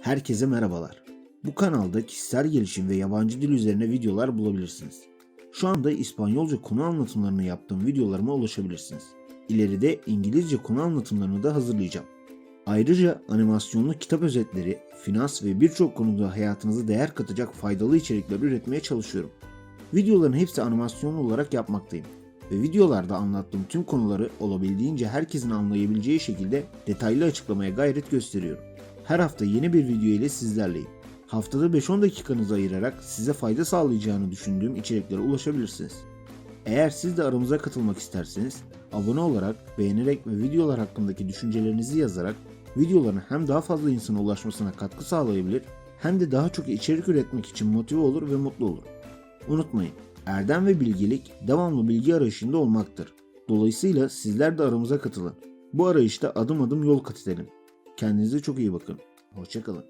Herkese merhabalar. Bu kanalda kişisel gelişim ve yabancı dil üzerine videolar bulabilirsiniz. Şu anda İspanyolca konu anlatımlarını yaptığım videolarıma ulaşabilirsiniz. İleride İngilizce konu anlatımlarını da hazırlayacağım. Ayrıca animasyonlu kitap özetleri, finans ve birçok konuda hayatınıza değer katacak faydalı içerikler üretmeye çalışıyorum. Videoların hepsi animasyonlu olarak yapmaktayım ve videolarda anlattığım tüm konuları olabildiğince herkesin anlayabileceği şekilde detaylı açıklamaya gayret gösteriyorum. Her hafta yeni bir video ile sizlerleyim. Haftada 5-10 dakikanızı ayırarak size fayda sağlayacağını düşündüğüm içeriklere ulaşabilirsiniz. Eğer siz de aramıza katılmak isterseniz abone olarak, beğenerek ve videolar hakkındaki düşüncelerinizi yazarak videoların hem daha fazla insana ulaşmasına katkı sağlayabilir hem de daha çok içerik üretmek için motive olur ve mutlu olur. Unutmayın, erdem ve bilgelik devamlı bilgi arayışında olmaktır. Dolayısıyla sizler de aramıza katılın. Bu arayışta adım adım yol kat edelim. Kendinize çok iyi bakın. Hoşçakalın.